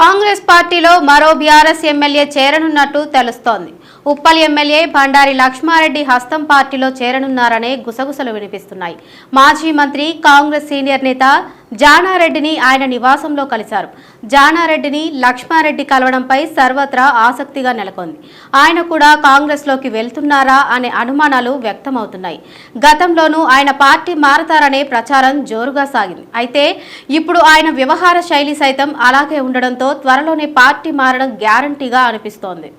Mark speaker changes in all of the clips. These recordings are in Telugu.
Speaker 1: కాంగ్రెస్ పార్టీలో మరో బీఆర్ఎస్ ఎమ్మెల్యే చేరనున్నట్టు తెలుస్తోంది. ఉప్పల్ ఎమ్మెల్యే బండారి లక్ష్మారెడ్డి హస్తం పార్టీలో చేరనున్నారనే గుసగుసలు వినిపిస్తున్నాయి. మాజీ మంత్రి కాంగ్రెస్ సీనియర్ నేత జానారెడ్డిని ఆయన నివాసంలో కలిశారు. జానారెడ్డిని లక్ష్మారెడ్డి కలవడంపై సర్వత్రా ఆసక్తిగా నెలకొంది. ఆయన కూడా కాంగ్రెస్లోకి వెళ్తున్నారా అనే అనుమానాలు వ్యక్తమవుతున్నాయి. గతంలోనూ ఆయన పార్టీ మారతారనే ప్రచారం జోరుగా సాగింది. అయితే ఇప్పుడు ఆయన వ్యవహార శైలి సైతం అలాగే ఉండడంతో త్వరలోనే పార్టీ మారడం గ్యారంటీగా అనిపిస్తోంది.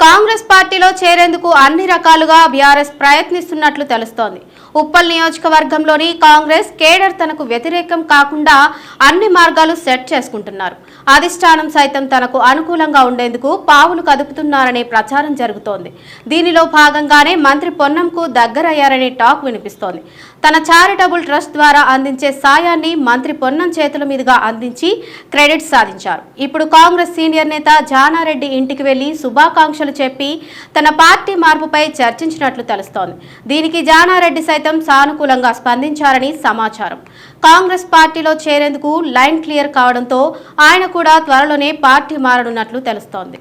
Speaker 1: కాంగ్రెస్ పార్టీలో చేరేందుకు అన్ని రకాలుగా బీఆర్ఎస్ ప్రయత్నిస్తున్నట్లు తెలుస్తోంది. ఉప్పల్ నియోజకవర్గంలోని కాంగ్రెస్ కేడర్ తనకు వ్యతిరేకం కాకుండా అన్ని మార్గాలు సెట్ చేసుకుంటున్నారు. అధిష్టానం సైతం తనకు అనుకూలంగా ఉండేందుకు పావులు కదుపుతున్నారనే ప్రచారం జరుగుతోంది. దీనిలో భాగంగానే మంత్రి పొన్నంకు దగ్గరయ్యారనే టాక్ వినిపిస్తోంది. తన చారిటబుల్ ట్రస్ట్ ద్వారా అందించే సాయాన్ని మంత్రి పొన్నం చేతుల మీదుగా అందించి క్రెడిట్ సాధించారు. ఇప్పుడు కాంగ్రెస్ సీనియర్ నేత జానారెడ్డి ఇంటికి వెళ్ళి శుభాకాంక్షలు చెప్పి తన పార్టీ మార్పుపై చర్చించినట్లు తెలుస్తోంది. దీనికి జానారెడ్డి సైతం సానుకూలంగా స్పందించారని సమాచారం. కాంగ్రెస్ పార్టీలో చేరేందుకు లైన్ క్లియర్ కావడంతో ఆయన కూడా త్వరలోనే పార్టీ మారనున్నట్లు తెలుస్తోంది.